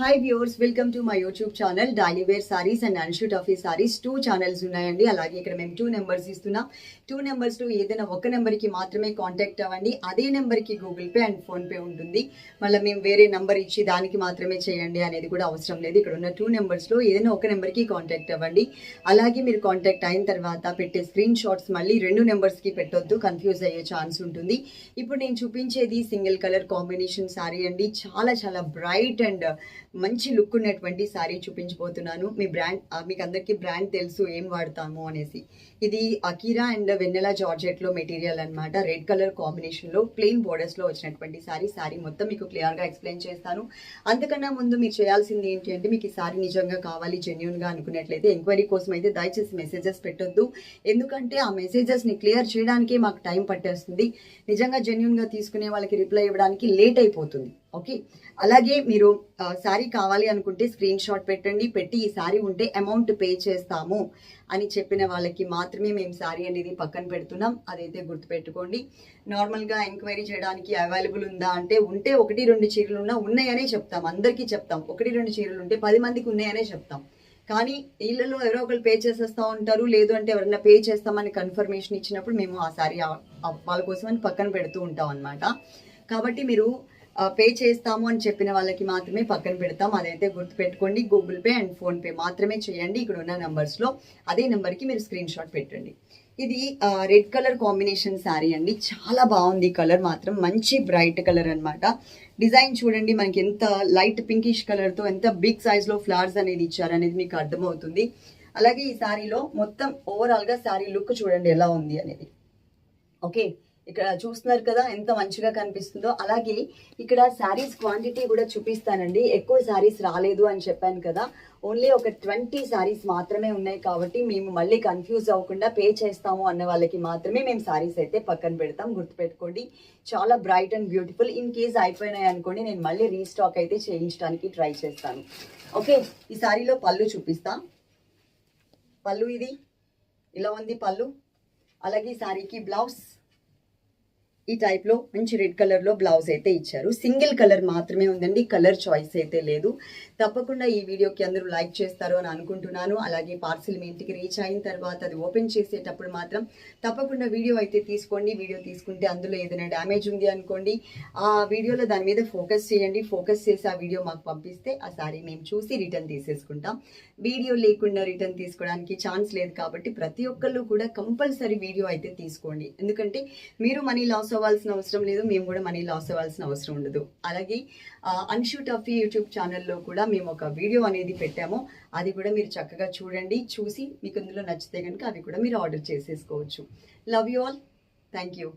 Hi viewers welcome to my YouTube channel daily wear saris and unshoot of saris two channels ఉన్నాయండి. అలాగే ఇక్కడ మేము two numbers ఇస్తున్నాం. Two నెంబర్స్లో ఏదైనా ఒక నెంబర్కి మాత్రమే కాంటాక్ట్ అవ్వండి. అదే నెంబర్కి గూగుల్ పే అండ్ ఫోన్పే ఉంటుంది. మళ్ళీ మేము వేరే నెంబర్ ఇచ్చి దానికి మాత్రమే చేయండి అనేది కూడా అవసరం లేదు. ఇక్కడ ఉన్న టూ నెంబర్స్లో ఏదైనా ఒక నెంబర్కి కాంటాక్ట్ అవ్వండి. అలాగే మీరు కాంటాక్ట్ అయిన తర్వాత పెట్టే స్క్రీన్ షాట్స్ మళ్ళీ రెండు నెంబర్స్కి పెట్టొద్దు. కన్ఫ్యూజ్ అయ్యే ఛాన్స్ ఉంటుంది. ఇప్పుడు నేను చూపించేది సింగిల్ కలర్ కాంబినేషన్ సారీ అండి. చాలా చాలా బ్రైట్ అండ్ మంచి లుక్ ఉన్నటువంటి శారీ చూపించబోతున్నాను. మీ బ్రాండ్ మీకు అందరికీ బ్రాండ్ తెలుసు ఏం వాడతాము అనేసి. ఇది అకీరా అండ్ వెన్నెలా జార్జెట్లో మెటీరియల్ అన్నమాట. రెడ్ కలర్ కాంబినేషన్లో ప్లెయిన్ బోర్డర్స్లో వచ్చినటువంటి సారీ సారీ మొత్తం మీకు క్లియర్గా ఎక్స్ప్లెయిన్ చేస్తాను. అంతకన్నా ముందు మీరు చేయాల్సింది ఏంటి అంటే మీకు ఈ సారీ నిజంగా కావాలి జెన్యున్గా అనుకున్నట్లయితే ఎంక్వైరీ కోసం అయితే దయచేసి మెసేజెస్ పెట్టొద్దు. ఎందుకంటే ఆ మెసేజెస్ని క్లియర్ చేయడానికే మాకు టైం పట్టేస్తుంది. నిజంగా జెన్యున్గా తీసుకునే వాళ్ళకి రిప్లై ఇవ్వడానికి లేట్ అయిపోతుంది. ఓకే. అలాగే మీరు శారీ కావాలి అనుకుంటే స్క్రీన్ షాట్ పెట్టండి. పెట్టి ఈ శారీ ఉంటే అమౌంట్ పే చేస్తాము అని చెప్పిన వాళ్ళకి మాత్రమే మేము శారీ అనేది పక్కన పెడుతున్నాం. అదైతే గుర్తుపెట్టుకోండి. నార్మల్గా ఎంక్వైరీ చేయడానికి అవైలబుల్ ఉందా అంటే ఉంటే ఒకటి రెండు చీరలు ఉన్నా ఉన్నాయనే చెప్తాం. అందరికీ చెప్తాం. ఒకటి రెండు చీరలు ఉంటే పది మందికి ఉన్నాయనే చెప్తాం. కానీ వీళ్ళలో ఎవరో ఒకరు పే చేసేస్తూ ఉంటారు. లేదు అంటే ఎవరైనా పే చేస్తామని కన్ఫర్మేషన్ ఇచ్చినప్పుడు మేము ఆ శారీ వాళ్ళ కోసం అని పక్కన పెడుతూ ఉంటాం అనమాట కాబట్టి మీరు పే చేస్తాము అని చెప్పిన వాళ్ళకి మాత్రమే పక్కన పెడతాం. అదైతే గుర్తుపెట్టుకోండి. గూగుల్ పే అండ్ ఫోన్పే మాత్రమే చేయండి. ఇక్కడ ఉన్న నెంబర్స్లో అదే నెంబర్కి మీరు స్క్రీన్ షాట్ పెట్టండి. ఇది రెడ్ కలర్ కాంబినేషన్ శారీ అండి. చాలా బాగుంది. కలర్ మాత్రం మంచి బ్రైట్ కలర్ అనమాట డిజైన్ చూడండి. మనకి ఎంత లైట్ పింకిష్ కలర్తో ఎంత బిగ్ సైజ్లో ఫ్లవర్స్ అనేది ఇచ్చారనేది మీకు అర్థమవుతుంది. అలాగే ఈ శారీలో మొత్తం ఓవరాల్గా శారీ లుక్ చూడండి ఎలా ఉంది అనేది. ఓకే ఇక్కడ చూస్తున్నారు కదా ఎంత మంచిగా కనిపిస్తుందో. అలాగే ఇక్కడ శారీస్ క్వాంటిటీ కూడా చూపిస్తానండి. ఎక్కువ శారీస్ రాలేదు అని చెప్పాను కదా. ఓన్లీ ఒక ట్వంటీ శారీస్ మాత్రమే ఉన్నాయి కాబట్టి మేము మళ్ళీ కన్ఫ్యూజ్ అవ్వకుండా పే చేస్తాము అన్న వాళ్ళకి మాత్రమే మేము శారీస్ అయితే పక్కన పెడతాం. గుర్తుపెట్టుకోండి. చాలా bright and beautiful in case అయిపోయినాయి అనుకోండి నేను మళ్ళీ రీస్టాక్ అయితే చేయించడానికి ట్రై చేస్తాను. ఓకే ఈ శారీలో పళ్ళు చూపిస్తా. పళ్ళు ఇది. ఇలా ఉంది పళ్ళు. అలాగే ఈ శారీకి బ్లౌజ్ ఈ టైప్లో మంచి రెడ్ కలర్లో బ్లౌజ్ అయితే ఇచ్చారు. సింగిల్ కలర్ మాత్రమే ఉందండి. కలర్ చాయిస్ అయితే లేదు. తప్పకుండా ఈ వీడియోకి అందరూ లైక్ చేస్తారు అని అనుకుంటున్నాను. అలాగే పార్సిల్ మీ ఇంటికి రీచ్ అయిన తర్వాత అది ఓపెన్ చేసేటప్పుడు మాత్రం తప్పకుండా వీడియో అయితే తీసుకోండి. వీడియో తీసుకుంటే అందులో ఏదైనా డ్యామేజ్ ఉంది అనుకోండి. ఆ వీడియోలో దాని మీద ఫోకస్ చేయండి. ఫోకస్ చేసి ఆ వీడియో మాకు పంపిస్తే ఆ సారీ మేము చూసి రిటర్న్ తీసేసుకుంటాం. వీడియో లేకుండా రిటర్న్ తీసుకోవడానికి ఛాన్స్ లేదు కాబట్టి ప్రతి ఒక్కళ్ళు కూడా కంపల్సరీ వీడియో అయితే తీసుకోండి. ఎందుకంటే మీరు మనీ లాస్ అవ్వాల్సిన అవసరం లేదు మేము కూడా మనీ లాస్ అవ్వాల్సిన అవసరం ఉండదు. అలాగే అన్షూట్ టఫీ యూట్యూబ్ ఛానల్లో కూడా మేము ఒక వీడియో అనేది పెట్టాము. అది కూడా మీరు చక్కగా చూడండి చూసి మీకు ఇందులో నచ్చితే కనుక అవి కూడా మీరు ఆర్డర్ చేసేసుకోవచ్చు. Love you all thank you